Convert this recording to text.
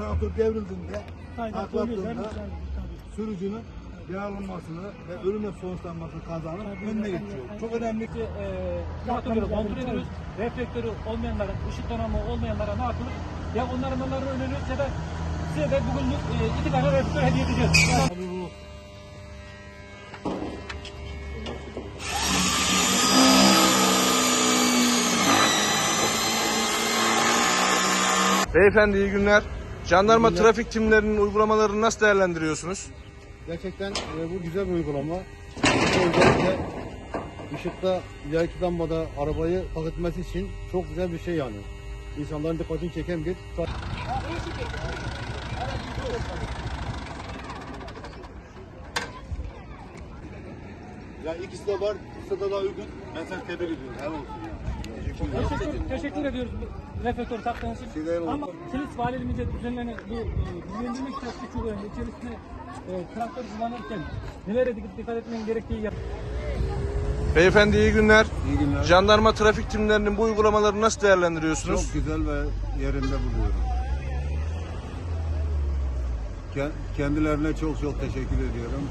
traktör devrildiğinde, atlattığında tabii. sürücünün yaralınmasını ve ölümle sonuçlanmasını kazanın önüne geçiyor. Çok önemli. e, traktörleri kontrol ediyoruz. Reflektörü olmayanlara, ışık donanımı olmayanlara ne yapılır? Ya onların onların önünü ya da size de bugün e, iki tane reflektör hediye edeceğiz. Beyefendi iyi günler. Jandarma trafik timlerinin uygulamalarını nasıl değerlendiriyorsunuz? Gerçekten e, bu güzel bir uygulama. Özellikle ışıkta ileriki lambada arabayı park etmesi için çok güzel bir şey yani. İnsanların dikkatini çeken bir Ya ikisi de var, ikisi de daha uygun. Ben seni tebrik ediyorum. Helal olsun ya. Teşekkür, teşekkür ediyoruz bu reflektör taktığınız için. Ama Kilis valiliğimizce düzenlenen bu e, bilgilendirme kitapçı çubuğunun içerisinde e, traktör kullanırken nelere dikkat, dikkat etmen gerektiği yap. Beyefendi iyi günler. İyi günler. Jandarma trafik timlerinin bu uygulamalarını nasıl değerlendiriyorsunuz? Çok güzel ve yerinde buluyorum. Ke- Kendilerine çok çok teşekkür ediyorum.